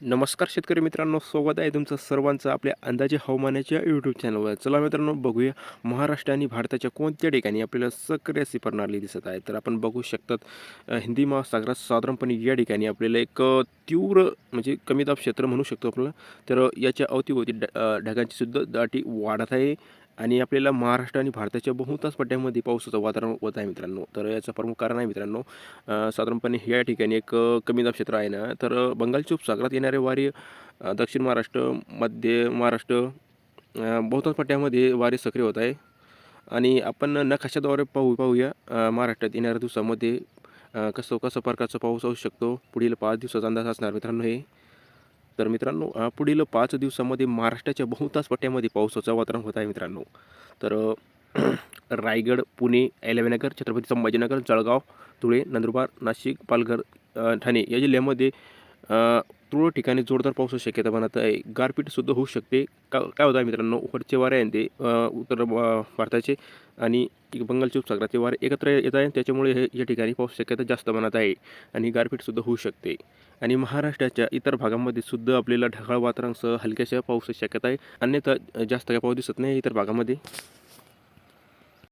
नमस्कार शेतकरी मित्रांनो स्वागत आहे तुमचं सर्वांचं आपल्या अंदाजे हवामानाच्या यूट्यूब चॅनलवर चला मित्रांनो बघूया महाराष्ट्र आणि भारताच्या कोणत्या ठिकाणी आपल्याला सक्रिय अशी प्रणाली दिसत आहे. तर आपण बघू शकतात हिंदी महासागरात साधारणपणे या ठिकाणी आपल्याला एक तीव्र म्हणजे कमी दाब क्षेत्र म्हणू शकतो आपल्याला. तर याच्या अवतीभोवती ढगांची सुद्धा दाटी वाढत आहे. आणि आपल्याला महाराष्ट्र आणि भारताच्या बहुतांश पट्ट्यामध्ये पावसाचं वातावरण होत आहे मित्रांनो. तर याचं प्रमुख कारण आहे मित्रांनो साधारणपणे या ठिकाणी एक कमी दाब क्षेत्र आहे ना तर बंगालच्या उपसागरात येणारे वारे दक्षिण महाराष्ट्र मध्य महाराष्ट्र बहुतांश पट्ट्यामध्ये वारे सक्रिय होत आहे. आणि आपण नकाशाद्वारे पाहू पाहूया महाराष्ट्रात येणाऱ्या दिवसामध्ये कसं कसं प्रकारचा पाऊस असू शकतो. पुढील पाच दिवसाचा अंदाज असणार मित्रांनो हे. तर मित्रांनो पुढील पाच दिवसामध्ये महाराष्ट्राच्या बहुतांश पट्ट्यामध्ये पावसाचं वातावरण होत आहे मित्रांनो. तर रायगड पुणे अहिल्यानगर छत्रपती संभाजीनगर जळगाव धुळे नंदुरबार नाशिक पालघर ठाणे या जिल्ह्यामध्ये तुरळक ठिकाणी जोरदार पावसाची शक्यता बनत आहे गारपीटसुद्धा होऊ शकते. का काय होतं मित्रांनो वरचे वारे आहे ते उत्तर भारताचे आणि बंगालचे उपसागराचे वारे एकत्र येत आहे त्याच्यामुळे हे या ठिकाणी पाऊस शक्यता जास्त बनत आहे आणि गारपीटसुद्धा होऊ शकते. आणि महाराष्ट्राच्या इतर भागामध्ये सुद्धा आपल्याला ढगाळ वातावरणासह हलक्याशा पावसाची शक्यता आहे. अन्यथा जास्त काही पाऊस दिसत नाही इतर भागामध्ये.